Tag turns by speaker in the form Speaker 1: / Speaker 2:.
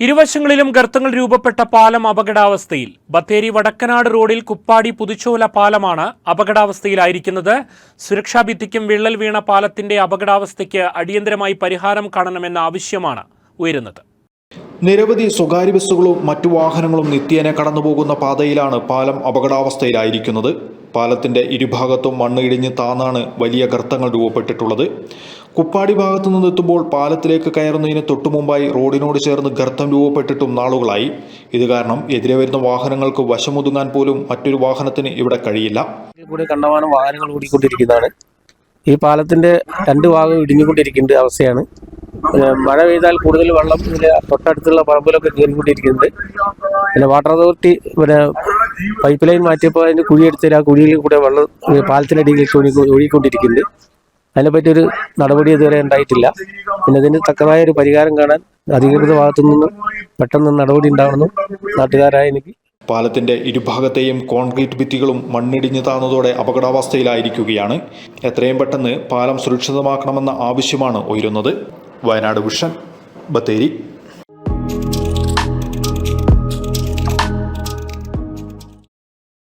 Speaker 1: ഇരുവശങ്ങളിലും ഗർത്തങ്ങൾ രൂപപ്പെട്ട പാലം അപകടാവസ്ഥയിൽ. ബത്തേരി വടക്കനാട് റോഡിൽ കുപ്പാടി പുതുച്ചോല പാലമാണ് അപകടാവസ്ഥയിലായിരിക്കുന്നത്. സുരക്ഷാ ഭിത്തിക്കും വിള്ളൽ വീണ പാലത്തിന്റെ അപകടാവസ്ഥയ്ക്ക് അടിയന്തരമായി പരിഹാരം കാണണമെന്ന ആവശ്യമാണ് ഉയരുന്നത്.
Speaker 2: നിരവധി സ്വകാര്യ ബസ്സുകളും മറ്റു വാഹനങ്ങളും നിത്യേന കടന്നുപോകുന്ന പാതയിലാണ് പാലം അപകടാവസ്ഥയിലായിരിക്കുന്നത്. പാലത്തിന്റെ ഇരുഭാഗത്തും മണ്ണ് ഇടിഞ്ഞ് താന്നാണ് വലിയ ഗർത്തങ്ങൾ രൂപപ്പെട്ടിട്ടുള്ളത്. കുപ്പാടി ഭാഗത്തു നിന്നെത്തുമ്പോൾ പാലത്തിലേക്ക് കയറുന്നതിന് തൊട്ടുമുമ്പായി റോഡിനോട് ചേർന്ന് ഗർത്തം രൂപപ്പെട്ടിട്ടും നാളുകളായി. ഇത് കാരണം എതിരെ വരുന്ന വാഹനങ്ങൾക്ക് വശമൊതുങ്ങാൻ പോലും മറ്റൊരു വാഹനത്തിന് ഇവിടെ കഴിയില്ല.
Speaker 3: കണ്ടമാനം വാഹനങ്ങൾ ഓടിക്കൊണ്ടിരിക്കുന്നതാണ്. ഈ പാലത്തിന്റെ രണ്ട് ഭാഗം ഇടിഞ്ഞുകൊണ്ടിരിക്കേണ്ട അവസ്ഥയാണ്. മഴ പെയ്താൽ കൂടുതൽ വെള്ളം ഇതിലെ തൊട്ടടുത്തുള്ള പറമ്പിലൊക്കെ കയറിക്കൊണ്ടിരിക്കുന്നുണ്ട്. പിന്നെ വാട്ടർ അതോറിറ്റി പിന്നെ പൈപ്പ് ലൈൻ മാറ്റിയപ്പോൾ കുഴി എടുത്തിട്ട് ആ കുഴിയിൽ കൂടെ വെള്ളം പാലത്തിനടിയിലേക്ക് ഒഴുകി ഒഴുകിക്കൊണ്ടിരിക്കുന്നുണ്ട്. അതിനെപ്പറ്റി ഒരു നടപടി ഇതുവരെ ഉണ്ടായിട്ടില്ല. പിന്നെ ഇതിന് തക്കതായ ഒരു പരിഹാരം കാണാൻ അധികൃത ഭാഗത്തു നിന്നും പെട്ടെന്ന് നടപടി ഉണ്ടാവണമെന്നും നാട്ടുകാരായ എനിക്ക്
Speaker 2: പാലത്തിന്റെ ഇരുഭാഗത്തെയും കോൺക്രീറ്റ് ഭിത്തികളും മണ്ണിടിഞ്ഞു താന്നതോടെ അപകടാവസ്ഥയിലായിരിക്കുകയാണ്. എത്രയും പെട്ടെന്ന് പാലം സുരക്ഷിതമാക്കണമെന്ന ആവശ്യമാണ് ഉയരുന്നത്. വയനാട് വിഷൻ ബത്തേരി